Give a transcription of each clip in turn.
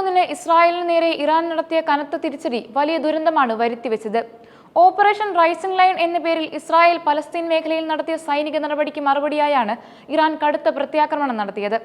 മൂന്നിന് ഇസ്രായേലിന് നേരെ ഇറാൻ നടത്തിയ കനത്ത തിരിച്ചടി വലിയ ദുരന്തമാണ് വരുത്തിവെച്ചത്. ഓപ്പറേഷൻ റൈസിംഗ് ലൈൻ എന്ന പേരിൽ ഇസ്രായേൽ പലസ്തീൻ മേഖലയിൽ നടത്തിയ സൈനിക നടപടിക്ക് മറുപടിയായാണ് ഇറാൻ കടുത്ത പ്രത്യാക്രമണം നടത്തിയത്.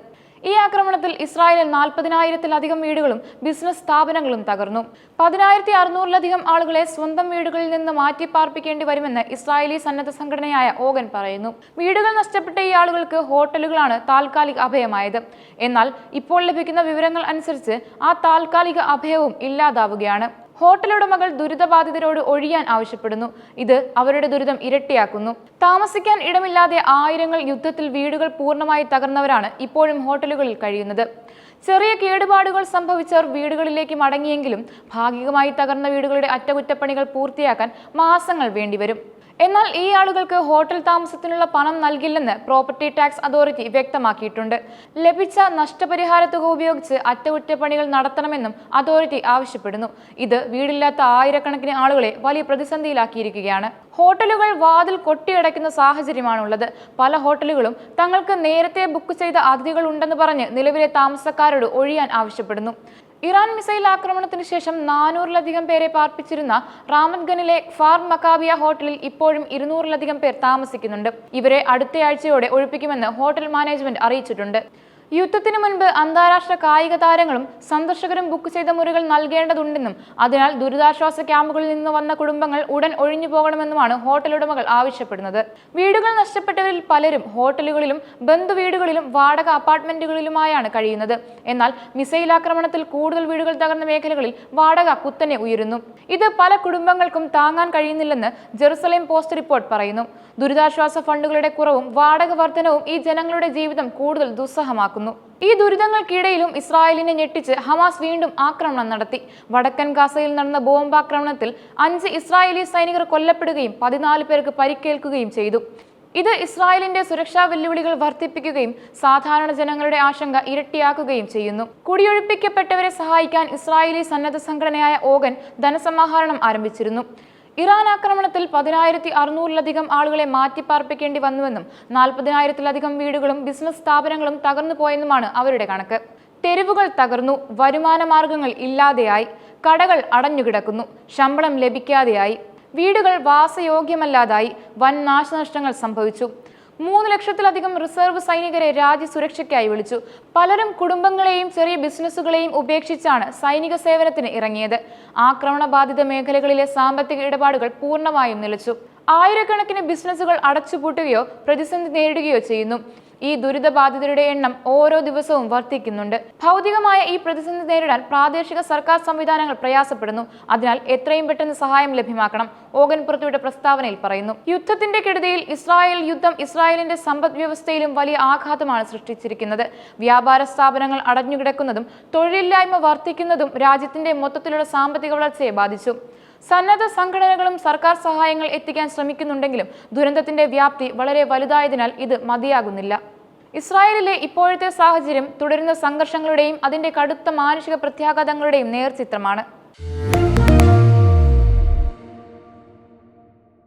ഈ ആക്രമണത്തിൽ ഇസ്രായേലിൽ നാൽപ്പതിനായിരത്തിലധികം വീടുകളും ബിസിനസ് സ്ഥാപനങ്ങളും തകർന്നു. പതിനായിരത്തി അറുന്നൂറിലധികം ആളുകളെ സ്വന്തം വീടുകളിൽ നിന്ന് മാറ്റി പാർപ്പിക്കേണ്ടി വരുമെന്ന് ഇസ്രായേലി സന്നദ്ധ സംഘടനയായ ഓഗൻ പറയുന്നു. വീടുകൾ നഷ്ടപ്പെട്ട ഈ ആളുകൾക്ക് ഹോട്ടലുകളാണ് താൽക്കാലിക അഭയമായത്. എന്നാൽ ഇപ്പോൾ ലഭിക്കുന്ന വിവരങ്ങൾ അനുസരിച്ച് ആ താൽക്കാലിക അഭയവും ഇല്ലാതാവുകയാണ്. ഹോട്ടൽ ഉടമകൾ ദുരിതബാധിതരോട് ഒഴിയാൻ ആവശ്യപ്പെടുന്നു. ഇത് അവരുടെ ദുരിതം ഇരട്ടിയാക്കുന്നു. താമസിക്കാൻ ഇടമില്ലാതെ ആയിരങ്ങൾ യുദ്ധത്തിൽ വീടുകൾ പൂർണമായി തകർന്നവരാണ് ഇപ്പോഴും ഹോട്ടലുകളിൽ കഴിയുന്നത്. ചെറിയ കേടുപാടുകൾ സംഭവിച്ചവർ വീടുകളിലേക്ക് മടങ്ങിയെങ്കിലും ഭാഗികമായി തകർന്ന വീടുകളുടെ അറ്റകുറ്റപ്പണികൾ പൂർത്തിയാക്കാൻ മാസങ്ങൾ വേണ്ടിവരും. എന്നാൽ ഈ ആളുകൾക്ക് ഹോട്ടൽ താമസത്തിനുള്ള പണം നൽകില്ലെന്ന് പ്രോപ്പർട്ടി ടാക്സ് അതോറിറ്റി വ്യക്തമാക്കിയിട്ടുണ്ട്. ലഭിച്ച നഷ്ടപരിഹാര തുക ഉപയോഗിച്ച് അറ്റകുറ്റപ്പണികൾ നടത്തണമെന്നും അതോറിറ്റി ആവശ്യപ്പെടുന്നു. ഇത് വീടില്ലാത്ത ആയിരക്കണക്കിന് ആളുകളെ വലിയ പ്രതിസന്ധിയിലാക്കിയിരിക്കുകയാണ്. ഹോട്ടലുകൾ വാതിൽ കൊട്ടിയടയ്ക്കുന്ന സാഹചര്യമാണുള്ളത്. പല ഹോട്ടലുകളും തങ്ങൾക്ക് നേരത്തെ ബുക്ക് ചെയ്ത അതിഥികൾ ഉണ്ടെന്ന് പറഞ്ഞ് നിലവിലെ താമസക്കാരോട് ഒഴിയാൻ ആവശ്യപ്പെടുന്നു. ഇറാൻ മിസൈൽ ആക്രമണത്തിന് ശേഷം നാനൂറിലധികം പേരെ പാർപ്പിച്ചിരുന്ന റാമത്ഗനിലെ ഫാർ മക്കാബിയ ഹോട്ടലിൽ ഇപ്പോഴും ഇരുന്നൂറിലധികം പേർ താമസിക്കുന്നുണ്ട്. ഇവരെ അടുത്തയാഴ്ചയോടെ ഒഴിപ്പിക്കുമെന്ന് ഹോട്ടൽ മാനേജ്മെന്റ് അറിയിച്ചിട്ടുണ്ട്. യുദ്ധത്തിന് മുൻപ് അന്താരാഷ്ട്ര കായിക താരങ്ങളും സന്ദർശകരും ബുക്ക് ചെയ്ത മുറികൾ നൽകേണ്ടതുണ്ടെന്നും അതിനാൽ ദുരിതാശ്വാസ ക്യാമ്പുകളിൽ നിന്ന് വന്ന കുടുംബങ്ങൾ ഉടൻ ഒഴിഞ്ഞു പോകണമെന്നുമാണ് ഹോട്ടൽ ഉടമകൾ ആവശ്യപ്പെടുന്നത്. വീടുകൾ നഷ്ടപ്പെട്ടവരിൽ പലരും ഹോട്ടലുകളിലും ബന്ധുവീടുകളിലും വാടക അപ്പാർട്ട്മെന്റുകളിലുമായാണ് കഴിയുന്നത്. എന്നാൽ മിസൈൽ ആക്രമണത്തിൽ കൂടുതൽ വീടുകൾ തകർന്ന മേഖലകളിൽ വാടക കുത്തനെ ഉയരുന്നു. ഇത് പല കുടുംബങ്ങൾക്കും താങ്ങാൻ കഴിയുന്നില്ലെന്ന് ജെറുസലേം പോസ്റ്റ് റിപ്പോർട്ട് പറയുന്നു. ദുരിതാശ്വാസ ഫണ്ടുകളുടെ കുറവും വാടക വർധനവും ഈ ജനങ്ങളുടെ ജീവിതം കൂടുതൽ ദുസ്സഹമാക്കുന്നു. ഈ ദുരിതങ്ങൾക്കിടയിലും ഇസ്രായേലിനെ ഞെട്ടിച്ച് ഹമാസ് വീണ്ടും ആക്രമണം നടത്തി. വടക്കൻ ഗാസയിൽ നടന്ന ബോംബാക്രമണത്തിൽ അഞ്ച് ഇസ്രായേലി സൈനികർ കൊല്ലപ്പെടുകയും പതിനാല് പേർക്ക് പരിക്കേൽക്കുകയും ചെയ്തു. ഇത് ഇസ്രായേലിന്റെ സുരക്ഷാ വെല്ലുവിളികൾ വർദ്ധിപ്പിക്കുകയും സാധാരണ ജനങ്ങളുടെ ആശങ്ക ഇരട്ടിയാക്കുകയും ചെയ്യുന്നു. കുടിയൊഴിപ്പിക്കപ്പെട്ടവരെ സഹായിക്കാൻ ഇസ്രായേലി സന്നദ്ധ സംഘടനയായ ഓഗൻ ധനസമാഹരണം ആരംഭിച്ചിരുന്നു. ഇറാൻ ആക്രമണത്തിൽ പതിനായിരത്തി അറുന്നൂറിലധികം ആളുകളെ മാറ്റിപ്പാർപ്പിക്കേണ്ടി വന്നുവെന്നും നാൽപ്പതിനായിരത്തിലധികം വീടുകളും ബിസിനസ് സ്ഥാപനങ്ങളും തകർന്നു പോയെന്നുമാണ് അവരുടെ കണക്ക്. തെരുവുകൾ തകർന്നു വരുമാന മാർഗങ്ങൾ ഇല്ലാതെയായി കടകൾ അടഞ്ഞുകിടക്കുന്നു ശമ്പളം ലഭിക്കാതെയായി. വീടുകൾ വാസയോഗ്യമല്ലാതായി വൻ നാശനഷ്ടങ്ങൾ സംഭവിച്ചു. മൂന്ന് ലക്ഷത്തിലധികം റിസർവ് സൈനികരെ രാജ്യസുരക്ഷയ്ക്കായി വിളിച്ചു. പലരും കുടുംബങ്ങളെയും ചെറിയ ബിസിനസ്സുകളെയും ഉപേക്ഷിച്ചാണ് സൈനിക സേവനത്തിന് ഇറങ്ങിയത്. ആക്രമണ ബാധിത മേഖലകളിലെ സാമ്പത്തിക ഇടപാടുകൾ പൂർണമായും നിലച്ചു. ആയിരക്കണക്കിന് ബിസിനസ്സുകൾ അടച്ചുപൂട്ടുകയോ പ്രതിസന്ധി നേരിടുകയോ ചെയ്യുന്നു. ഈ ദുരിതബാധിതരുടെ എണ്ണം ഓരോ ദിവസവും വർദ്ധിക്കുന്നുണ്ട്. ഭൗതികമായ ഈ പ്രതിസന്ധി നേരിടാൻ പ്രാദേശിക സർക്കാർ സംവിധാനങ്ങൾ പ്രയാസപ്പെടുന്നു. അതിനാൽ എത്രയും പെട്ടെന്ന് സഹായം ലഭ്യമാക്കണം ഓഗൻ പുറത്തുവിട്ട പ്രസ്താവനയിൽ പറയുന്നു. യുദ്ധത്തിന്റെ കെടുതിയിൽ ഇസ്രായേൽ യുദ്ധം ഇസ്രായേലിന്റെ സമ്പദ് വ്യവസ്ഥയിലും വലിയ ആഘാതമാണ് സൃഷ്ടിച്ചിരിക്കുന്നത്. വ്യാപാര സ്ഥാപനങ്ങൾ അടഞ്ഞുകിടക്കുന്നതും തൊഴിലില്ലായ്മ വർദ്ധിക്കുന്നതും രാജ്യത്തിന്റെ മൊത്തത്തിലുള്ള സാമ്പത്തിക വളർച്ചയെ ബാധിച്ചു. സന്നദ്ധ സംഘടനകളും സർക്കാർ സഹായങ്ങൾ എത്തിക്കാൻ ശ്രമിക്കുന്നുണ്ടെങ്കിലും ദുരന്തത്തിന്റെ വ്യാപ്തി വളരെ വലുതായതിനാൽ ഇത് മതിയാകുന്നില്ല. ഇസ്രായേലിലെ ഇപ്പോഴത്തെ സാഹചര്യം തുടരുന്ന സംഘർഷങ്ങളുടെയും അതിന്റെ കടുത്ത മാനുഷിക പ്രത്യാഘാതങ്ങളുടെയും നേർചിത്രമാണ്.